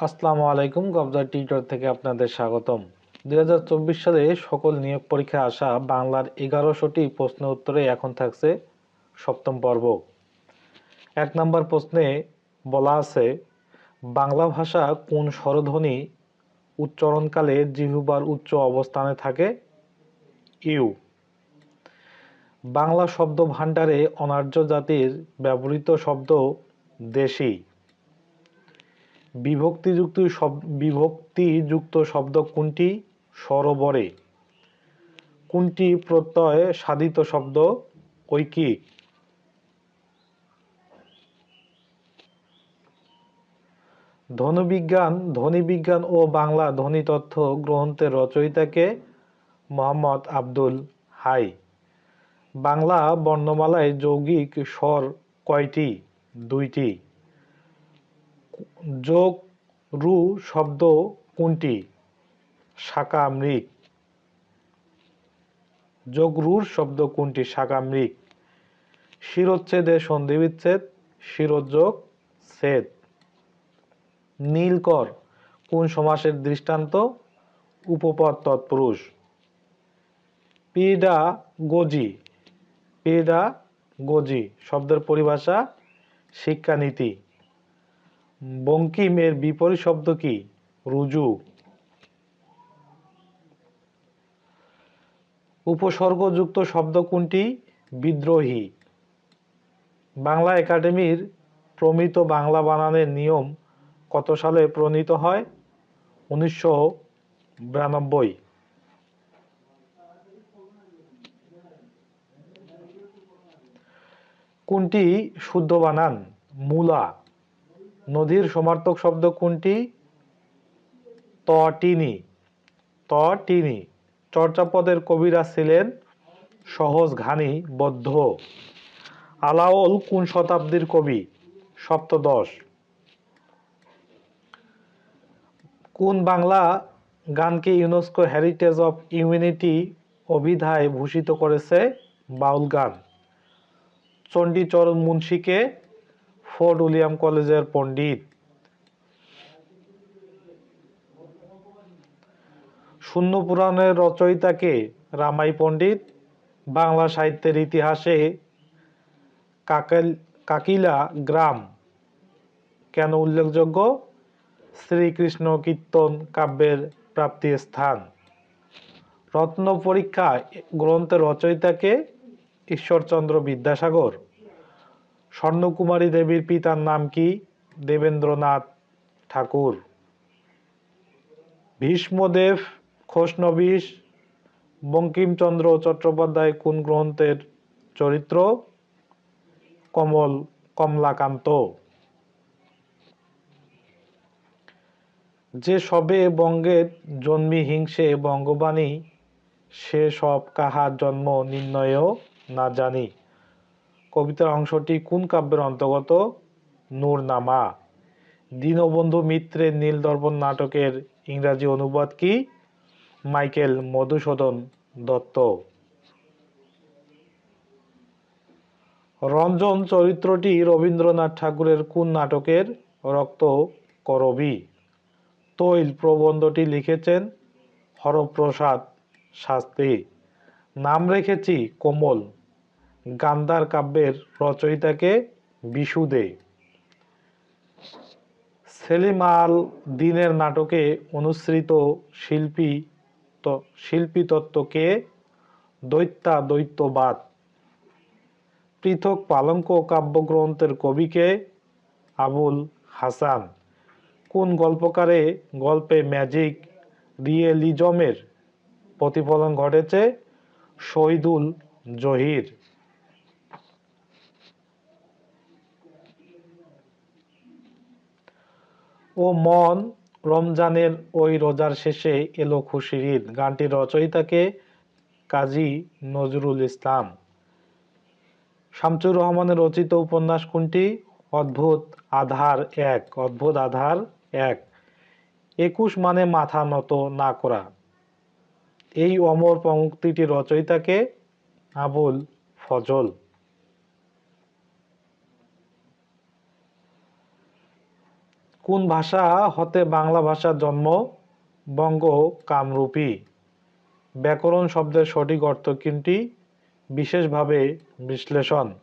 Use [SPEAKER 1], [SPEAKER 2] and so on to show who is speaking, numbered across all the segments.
[SPEAKER 1] আসসালামু আলাইকুম, গবজার টিউটর থেকে আপনাদের স্বাগতম। দুই হাজার চব্বিশ সালে সকল নিয়োগ পরীক্ষা আসা বাংলার এগারোশোটি প্রশ্ন উত্তরে এখন থাকছে সপ্তম পর্ব। এক নম্বর প্রশ্নে বলা আছে, বাংলা ভাষা কোন স্বরধ্বনি উচ্চারণকালে জিহুবার উচ্চ অবস্থানে থাকে? ইউ। বাংলা শব্দ ভাণ্ডারে অনার্য জাতির ব্যবহৃত শব্দ দেশি। বিভক্তিযুক্ত শব্দ বিভক্তিযুক্ত শব্দ কোনটি? সরোবরে। কোনটি প্রত্যয় সাধিত শব্দ? ঐকিক ধনুবিজ্ঞান, ধ্বনিবিজ্ঞান ও বাংলা ধ্বনি তথ্য গ্রন্থের রচয়িতাকে মোহাম্মদ আব্দুল হাই। বাংলা বর্ণমালায় যৌগিক স্বর কয়টি? দুইটি। যোগ রু শব্দ কোনটি? শাকামৃক যোগ রুর শব্দ কোনটি? শাকামৃক শিরোচ্ছেদে সন্ধি বিচ্ছেদ শিরোযোগ ছেদ। নীলকর, কোন সমাসের দৃষ্টান্ত? উপপদ তৎপুরুষ। পিডা গজি পিডা গজি শব্দের পরিভাষা শিক্ষানীতি। বঙ্কিম এর বিপরীত শব্দ কি? রুজু। উপসর্গযুক্ত শব্দ কোনটি? বিদ্রোহী। বাংলা একাডেমির প্রমিত বাংলা বানানের নিয়ম কত সালে প্রণীত হয়? উনিশশো বিরানব্বই। কোনটি শুদ্ধ বানান? মূলা। নদীর সমার্থক শব্দ কোনটি? তটিনি তটিনি চর্যাপদের কবিরা ছিলেন সহজ ঘানি, বদ্ধ। আলাওল কোন শতাব্দীর কবি? সপ্তদশ। কোন বাংলা গানকে ইউনেস্কো হেরিটেজ অফ ইউনিটি অভিধায় ভূষিত করেছে বাউল গান? চণ্ডীচরণ মুন্সিকে ফোর্ট উইলিয়াম কলেজের পণ্ডিত। শূন্য পুরাণের রচয়িতাকে রামাই পণ্ডিত। বাংলা সাহিত্যের ইতিহাসে কাকেল কাকিলা গ্রাম। কেন উল্লেখযোগ্য? শ্রীকৃষ্ণ কীর্তন কাব্যের প্রাপ্তি স্থান রত্ন পরীক্ষা গ্রন্থের রচয়িতাকে ঈশ্বরচন্দ্র বিদ্যাসাগর। স্বর্ণকুমারী দেবীর পিতার নাম কি? দেবেন্দ্রনাথ ঠাকুর। ভীষ্মদেব খোসনবিশ বঙ্কিমচন্দ্র চট্টোপাধ্যায় কোন গ্রন্থের চরিত্র? কমল, কমলাকান্ত। যে সবে বঙ্গের জন্মি হিংসে বঙ্গবাণী, সে সব কাহার জন্ম নির্ণয়ও না জানি। কবিতার অংশটি কোন কাব্যের অন্তর্গত? নূরনামা। দীনবন্ধু মিত্রের নীলদর্পণ নাটকের ইংরাজি অনুবাদ কি? মাইকেল মধুসূদন দত্ত। রঞ্জন চরিত্রটি রবীন্দ্রনাথ ঠাকুরের কোন নাটকের? রক্ত করবি। তৈল প্রবন্ধটি লিখেছেন হরপ্রসাদ শাস্ত্রী। নাম রেখেছি কোমল। গান্ধার কাব্যের রচয়িতাকে বিশুদে সেলিম আল দিনের নাটকে অনুসৃত শিল্পী শিল্পী তত্ত্বকে দৈত্যা দৈত্যবাদ পৃথক পালঙ্ক কাব্যগ্রন্থের কবিকে আবুল হাসান। কোন গল্পকারে গল্পে ম্যাজিক রিয়েলিজমের প্রতিফলন ঘটেছে? শহীদুল জহির। ও মন রমজানের ওই রোজার শেষে এলো খুশির ঈদ। গানটির রচয়িতাকে কাজী নজরুল ইসলাম। শামসুর রহমানের রচিত উপন্যাস কোনটি? অদ্ভুত আধার এক, অদ্ভুত আধার এক। একুশ মানে মাথা নত না করা। এই অমর পঙ্ক্তিটির রচয়িতাকে আবুল ফজল কোন ভাষা হতে বাংলা ভাষার জন্ম? বঙ্গ কামরূপী ব্যাকরণ শব্দের সঠিক অর্থ কোনটি বিশেষভাবে বিশ্লেষণ।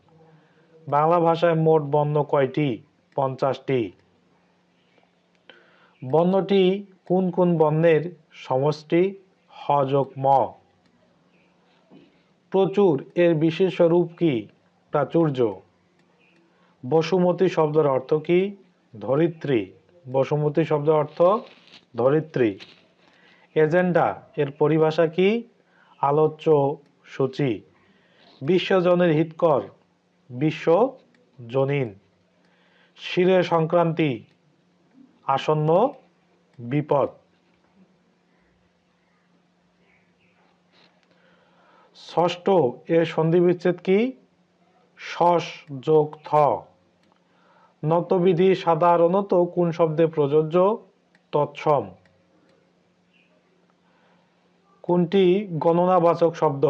[SPEAKER 1] বাংলা ভাষায় মোট বর্ণ কয়টি? পঞ্চাশটি। বর্ণটি কোন কোন বর্ণের সমষ্টি? হ যোগ ম। প্রচুর এর বিশেষ রূপ কি? প্রাচুর্য। বসুমতী শব্দের অর্থ কি? ধরিত্রী। বসুমতী শব্দের অর্থ ধরিত্রী। এজেন্ডা, এর পরিভাষা কি? আলোচ্য সূচি। বিশ্বজনের হিতকর বিশ্ব জনীন শিরে সংক্রান্তি, আসন্ন বিপদ। ষষ্ঠ, এর সন্ধিবিচ্ছেদ কি? শস যোগ থ। নতবিধি সাধারণত কোন শব্দে প্রযোজ্য? তৎসম। কোনটি গণনাবাচক শব্দ?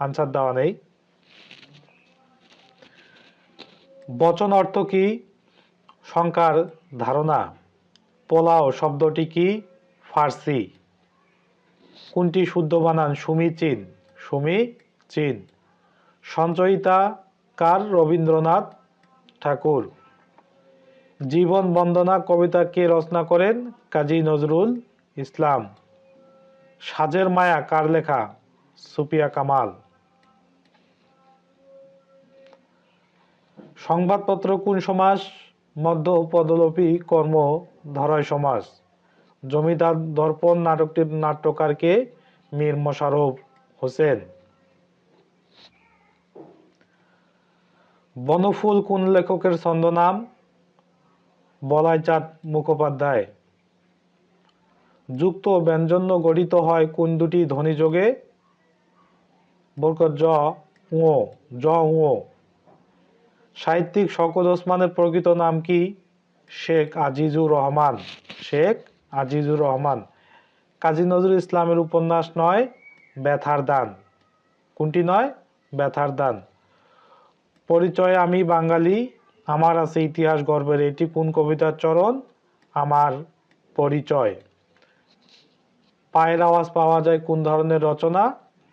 [SPEAKER 1] আনসার দেওয়া নেই। বচন অর্থ কি? সংখ্যার ধারণা। পোলাও শব্দটি কি? ফার্সি। কোনটি শুদ্ধ বানান? সুমি চীন। সুমি চীন। সঞ্চয়িতা কার রবীন্দ্রনাথ ঠাকুর। জীবন বন্দনা কবিতা কে রচনা করেন কাজী নজরুল ইসলাম। সাজের মায়া কার লেখা? সুপিয়া কামাল। সংবাদপত্র কোন সমাস মধ্য পদলোপী কর্ম ধরয় সমাস জমিদার দর্পণ নাটকটির নাট্যকারকে মীর মোশাররফ হোসেন। বনফুল কোন লেখকের ছন্দনাম? বলাইচাঁদ মুখোপাধ্যায়। যুক্ত ব্যঞ্জন্য গঠিত হয় কোন দুটি ধ্বনিযোগে বরকত জ ও জ ও সাহিত্যিক শওকত ওসমানের প্রকৃত নাম কি? শেখ আজিজুর রহমান। শেখ আজিজুর রহমান। কাজী নজরুল ইসলামের উপন্যাস নয়, ব্যথার দান। কোনটি নয়? ব্যথার দান। পরিচয় আমি বাঙালি। আমার আছে ইতিহাস গর্বের, এটি কোন কবিতার চরণ? আমার পরিচয়। পায়ের আওয়াজ পাওয়া যায় কোন ধরনের রচনা?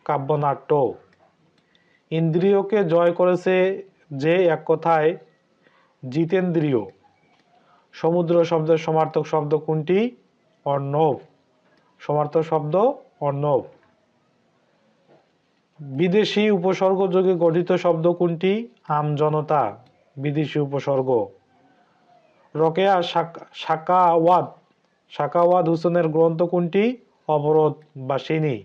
[SPEAKER 1] কাব্যনাট্য। ইন্দ্রিয়কে জয় করেছে যে এক কথায়, জিতেন্দ্রিয়। সমুদ্র শব্দের সমার্থক শব্দ কোনটি? অর্ণব। সমার্থক শব্দ অর্ণব। বিদেশি উপসর্গ যোগে গঠিত শব্দ কোনটি? আমজনতা বিদেশি উপসর্গ। রকেয়া শাকাওয়াত শাকাওয়াত হোসেনের গ্রন্থ কোনটি? অবরোধ বাসিনী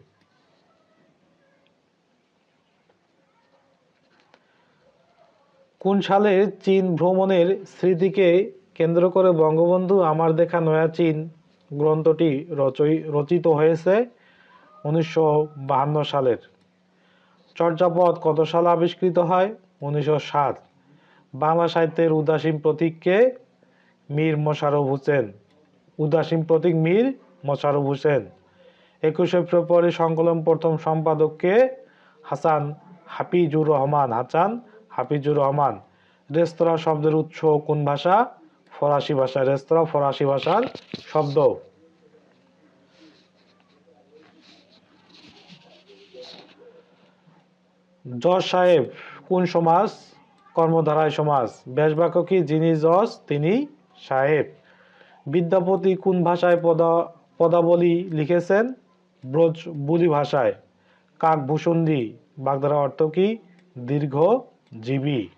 [SPEAKER 1] কোন সালে চীন ভ্রমণের স্মৃতিকে কেন্দ্র করে বঙ্গবন্ধু আমার দেখা নয়া চীন গ্রন্থটি রচিত হয়েছে উনিশশো সালের। চর্যাপদ কত সালে আবিষ্কৃত হয়? উনিশশো সাত। বাংলা সাহিত্যের উদাসীন প্রতীককে মীর মোশারফ হোসেন। উদাসীন প্রতীক মীর মোশারফ হোসেন। একুশে ফেব্রুয়ারি সংকলন প্রথম সম্পাদককে হাসান হাফিজুর রহমান। হাসান হাফিজুর রহমান। রেস্তোরাঁ শব্দের উৎস কোন ভাষা? ফরাসি ভাষা। রেস্তোরাঁ ফরাসি ভাষার শব্দ। জজ সাহেব, কোন সমাজ? কর্মধারায় সমাজ। ব্যাসবাক্য কি? যিনি জজ, তিনি সাহেব। বিদ্যাপতি কোন ভাষায় পদা, পদাবলী লিখেছেন? ব্রজ বুলি ভাষায়। কাকভূষণী বাগধারা অর্থ কি? দীর্ঘ জীবী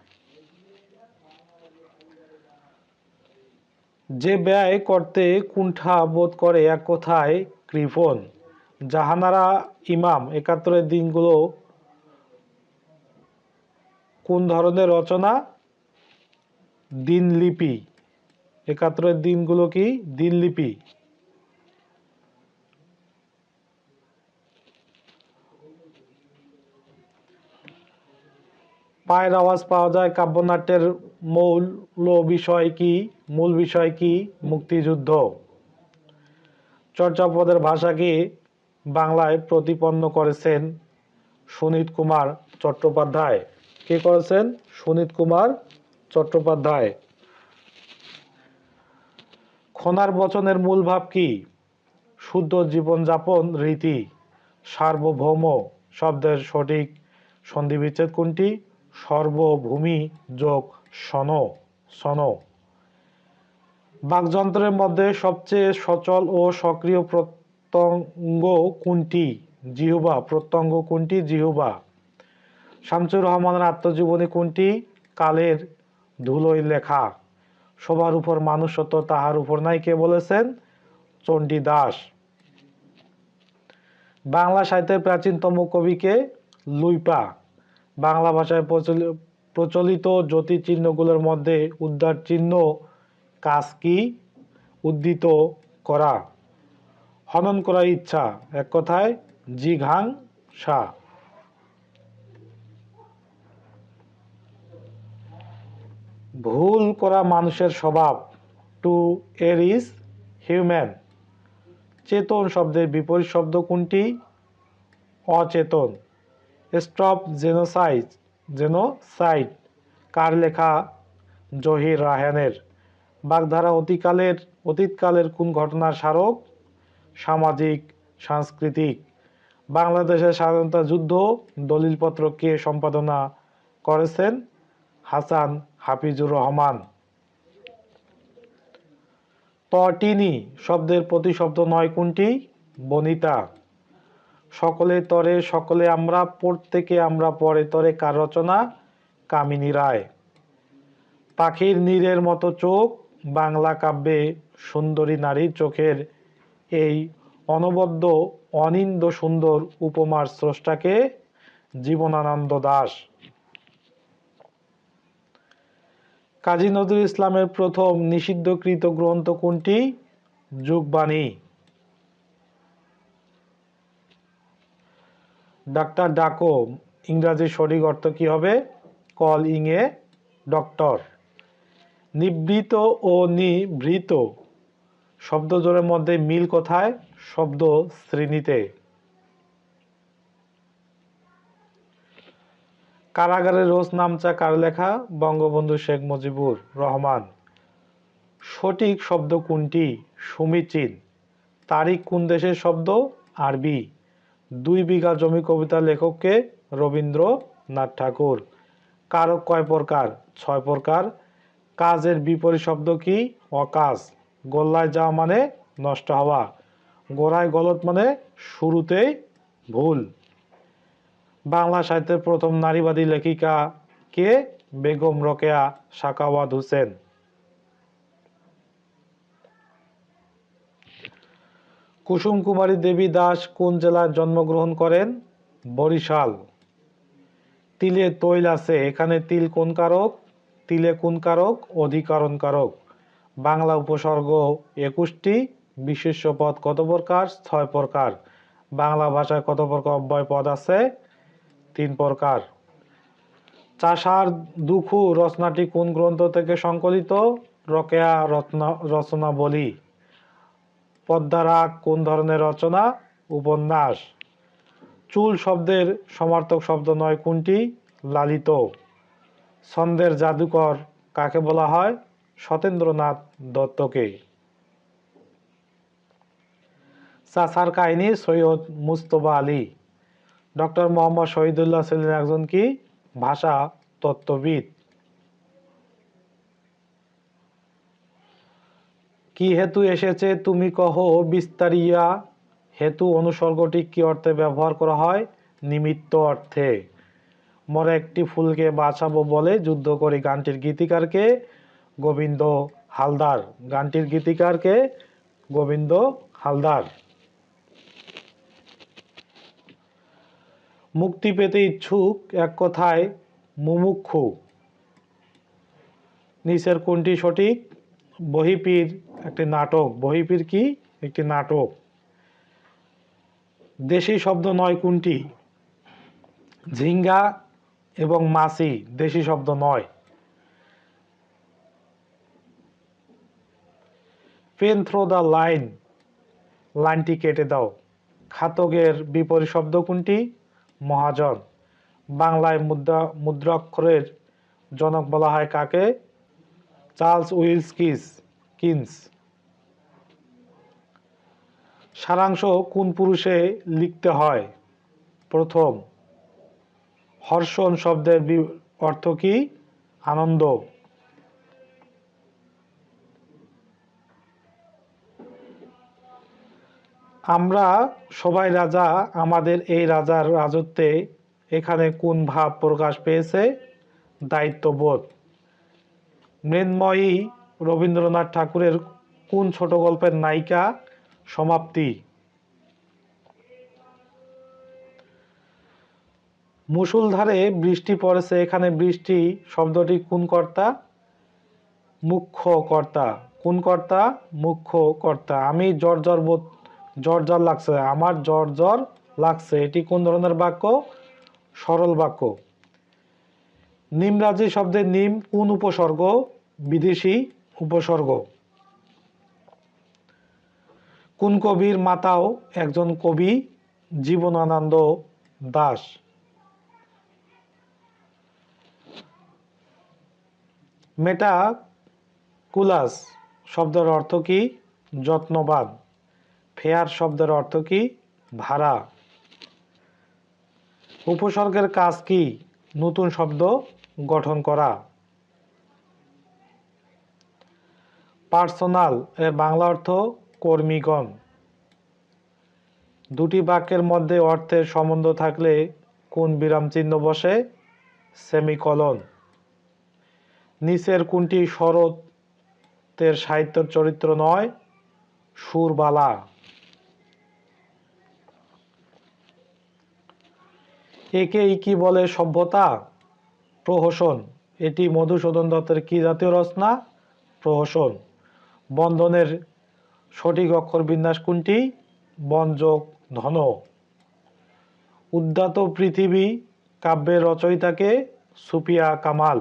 [SPEAKER 1] যে ব্যয় করতে কুণ্ঠা বোধ করে এক কথায় কৃপণ। জাহানারা ইমাম, একাত্তরের দিনগুলো কোন ধরনের রচনা? দিনলিপি। একাত্তরের দিনগুলো কি? দিনলিপি। পায়ের আওয়াজ পাওয়া যায়, কাব্যনাট্যের মূল বিষয় কি? মূল বিষয় কি? মুক্তিযুদ্ধ। চর্যাপদের ভাষাকে বাংলায় প্রতিপন্ন করেছেন সুনীত কুমার চট্টোপাধ্যায়। কে করেছেন? সুনীত কুমার চট্টোপাধ্যায়। সোনার বচনের মূল ভাব কি? শুদ্ধ জীবনযাপন রীতি, সার্বভৌম শব্দের সঠিক সন্ধিবিচ্ছেদ কোনটি? সর্বভূমি যোগ সন সন। বাকযন্ত্রের মধ্যে সবচেয়ে সচল ও সক্রিয় প্রত্যঙ্গ কোনটি? জিহুবা। প্রত্যঙ্গ কোনটি? জিহুবা। শামসুর রহমানের আত্মজীবনী কোনটি? কালের ধুলোয় লেখা। সবার উপর মানুষ সত্য তাহার উপর নাই, কে বলেছেন? চণ্ডী দাস। বাংলা সাহিত্যের প্রাচীনতম কবিকে লুইপা। বাংলা ভাষায় প্রচলি- প্রচলিত জ্যোতি চিহ্নগুলোর মধ্যে উদ্ধার চিহ্ন কাজ কি উদ্ধৃত করা। হনন করার ইচ্ছা, এক কথায় জিঘাংসা ভুল করা মানুষের স্বভাব। টু এর ইজ হিউম্যান চেতন শব্দের বিপরীত শব্দ কোনটি? অচেতন। স্টপ জেনোসাইড জেনোসাইড কার লেখা? জহির রাহানের। বাগধারা অতীকালের, অতীতকালের কোন ঘটনার স্মারক? সামাজিক, সাংস্কৃতিক। বাংলাদেশের স্বাধীনতা যুদ্ধ দলিলপত্র কে সম্পাদনা করেছেন? হাসান হাফিজুর রহমান। তটিনি শব্দের প্রতিশব্দ নয় কোনটি? বনিতা। সকলে তরে, সকলে আমরা, প্রত্যেকে আমরা পরে তরে কার রচনা? কামিনী রায়। পাখির নীরের মতো চোখ, বাংলা কাব্যে সুন্দরী নারীর চোখের এই অনবদ্য, অনিন্দ সুন্দর উপমার স্রষ্টাকে জীবনানন্দ দাস। কাজী নজরুল ইসলামের প্রথম নিষিদ্ধকৃত গ্রন্থ কোনটি? যুগবাণী ডাক্তার ডাকো, ইংরাজি সঠিক অর্থ কি হবে? কল ইং এ ডক্টর। নিবৃত ও নিভৃত শব্দ জোড়ের মধ্যে মিল কোথায়? শব্দ শ্রেণীতে। কারাগারে রোজ নামচা কার লেখা বঙ্গবন্ধু শেখ মুজিবুর রহমান। সঠিক শব্দ কোনটি? সমীচীন। তারিখ কোন দেশের শব্দ? আরবি। দুই বিঘা জমি কবিতা লেখককে রবীন্দ্রনাথ ঠাকুর। কারক কয় প্রকার? ছয় প্রকার। কাজের বিপরীত শব্দ কি? অকাজ। গোল্লায় যাওয়া মানে নষ্ট হওয়া। গোড়ায় গলত মানে শুরুতেই ভুল। বাংলা সাহিত্যের প্রথম নারীবাদী লেখিকা কে? বেগম রোকেয়া সাকাওয়াত হোসেন। কুসুম কুমারী দেবী দাস কোন জেলায় জন্মগ্রহণ করেন? বরিশাল। তিলে তৈল আছে, এখানে তিল কোন কারক? তিলে কোন কারক? অধিকরণ কারক। বাংলা উপসর্গ একুশটি, বিশেষ্য পদ কত প্রকার? ছয় প্রকার। বাংলা ভাষায় কত প্রকার অব্যয় পদ আছে? তিন প্রকার। চাষার দুখু রচনাটি কোন গ্রন্থ থেকে সংকলিত? রকেয়া রত্না রচনা বলি পদ্মারা কোন ধরনের রচনা? উপন্যাস। চুল শব্দের সমার্থক শব্দ নয় কোনটি? লালিত। ছন্দের জাদুকর কাকে বলা হয়? সতেন্দ্রনাথ দত্তকে। চাষার কাহিনী সৈয়দ মুস্তফা আলী। ডক্টর মোহাম্মদ শহীদুল্লাহ ছিলেন একজন কি? ভাষা তত্ত্ববিদ। কি হেতু এসেছে? তুমি কহ, বিস্তারিয়া। হেতু অনুসর্গটি কি অর্থে ব্যবহার করা হয়? নিমিত্ত অর্থে। মরে একটি ফুলকে বাঁচাবো বলে যুদ্ধ করি গানটির গীতিকারকে গোবিন্দ হালদার। গানটির গীতিকারকে গোবিন্দ হালদার। মুক্তি পেতে ইচ্ছুক এক কথায় মুমুক্ষু। নিচের কোনটি সঠিক? বহিপীর একটি নাটক। বহিপীর কি? একটি নাটক। দেশি শব্দ নয় কোনটি? ঝিঙ্গা এবং মাছি দেশি শব্দ নয়। Pen through the line. লাইনটি কেটে দাও। খাতকের বিপরীত শব্দ কোনটি? মহাজন। বাংলায় মুদ্রা, মুদ্রাক্ষরের জনক বলা হয় কাকে? চার্লস উইলস কিস, কিন্স। সারাংশ কোন পুরুষে লিখতে হয়? প্রথম। হর্ষণ শব্দের অর্থ কি? আনন্দ। আমরা সবাই রাজা, আমাদের এই রাজার রাজত্বে এখানে কোন ভাব প্রকাশ পেয়েছে? দায়িত্ববোধ। মৃন্ময়ী রবীন্দ্রনাথ ঠাকুরের কোন ছোট গল্পের নায়িকা? সমাপ্তি। মুষলধারে বৃষ্টি পড়েছে, এখানে বৃষ্টি শব্দটি কোন কর্তা? মুখ্য কর্তা। কোন কর্তা? মুখ্য কর্তা। আমি জ্বর বোধ জ্বর জ্বর লাগছে। আমার জ্বর জ্বর লাগছে। এটি কোন ধরনের বাক্য? সরল বাক্য। নিমরাজি শব্দের নিম কোন উপসর্গ? বিদেশি উপসর্গ। কোন কবির মাতাও একজন কবি? জীবনানন্দ দাস। মেটা কুলাস শব্দের অর্থ কি? যত্নবান। ফেয়ার শব্দের অর্থ কি? ভাড়া। উপসর্গের কাজ কি? নতুন শব্দ গঠন করা। পার্সোনাল এর বাংলা অর্থ কর্মীগণ। দুটি বাক্যের মধ্যে অর্থের সম্বন্ধ থাকলে কোন বিরাম চিহ্ন বসে? সেমিকলন। নিচের কোনটি শরতের সাহিত্যের চরিত্র নয়? সুরবালা। একেই কি বলে সভ্যতা? প্রহসন। এটি মধুসূদন দত্তের কী জাতীয় রচনা প্রহসন। বন্ধনের সঠিক অক্ষর বিন্যাস কোনটি? বনযোগ ধন। উদ্যাত পৃথিবী কাব্যের রচয়িতাকে সুপিয়া কামাল।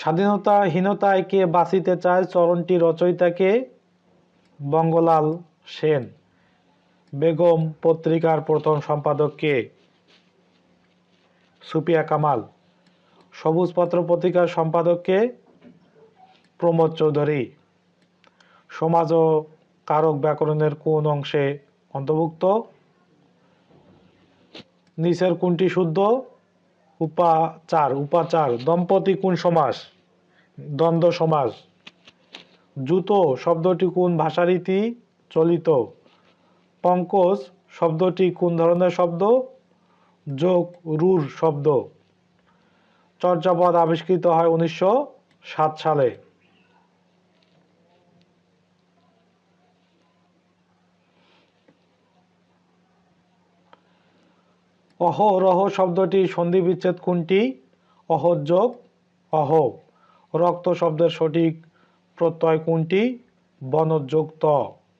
[SPEAKER 1] স্বাধীনতাহীনতায় কে বাঁচিতে চায় চরণটি রচয়িতাকে বঙ্গলাল সেন। বেগম পত্রিকার প্রথম সম্পাদক কে সুপিয়া কামাল। সবুজ পত্র পত্রিকার সম্পাদককে প্রমোদ চৌধুরী। সমাজ ও কারক ব্যাকরণের কোন অংশে অন্তর্ভুক্ত? নিচের কোনটি শুদ্ধ? উপাচার উপাচার, দম্পতি কোন সমাস? দ্বন্দ্ব সমাস। জুতো শব্দটি কোন ভাষারীতি চলিত? পঙ্কজ শব্দটি কোন ধরনের শব্দ? যোগ, রুর শব্দ। চর্যাপদ আবিষ্কৃত হয় উনিশশো সাত সালে। অহরহ শব্দটি সন্ধি বিচ্ছেদ কোনটি অহযোগ অহ। রক্ত শব্দের সঠিক প্রত্যয় কোনটি? বনযোগ ত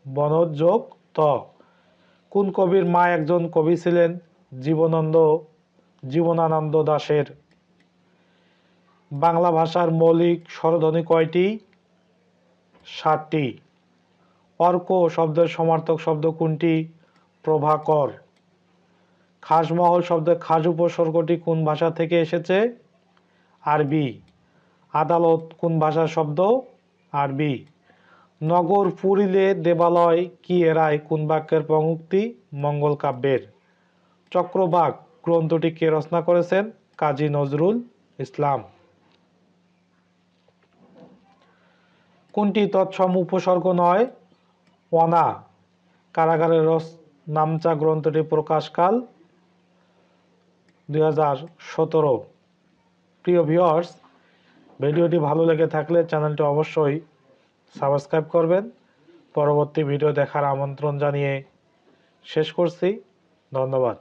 [SPEAKER 1] বনযোগ ত কোন কবির মা একজন কবি ছিলেন? জীবনানন্দ জীবনানন্দ দাশের বাংলা ভাষার মৌলিক স্বরধ্বনি কয়টি? ষাটটি। অর্ক শব্দের সমার্থক শব্দ কোনটি? প্রভাকর। খাসমহল শব্দের খাস উপসর্গটি কোন ভাষা থেকে এসেছে? আরবি। আদালত কোন ভাষার শব্দ? আরবি। নগর পুরিলে দেবালয় কি এরায় কোন বাক্যের প্রমুক্তি? মঙ্গল কাব্যের। চক্রবাক গ্রন্থটি কে রচনা করেছেন? কাজী নজরুল ইসলাম। কোনটি তৎসম উপসর্গ নয়? অনা। কারাগারের রস নামচা গ্রন্থটি প্রকাশকাল দুই হাজার সতেরো। প্রিয় ভিউয়ার্স ভিডিওটি ভালো লেগে থাকলে চ্যানেলটি অবশ্যই সাবস্ক্রাইব করবেন। পরবর্তী ভিডিও দেখার আমন্ত্রণ জানিয়ে শেষ করছি। ধন্যবাদ।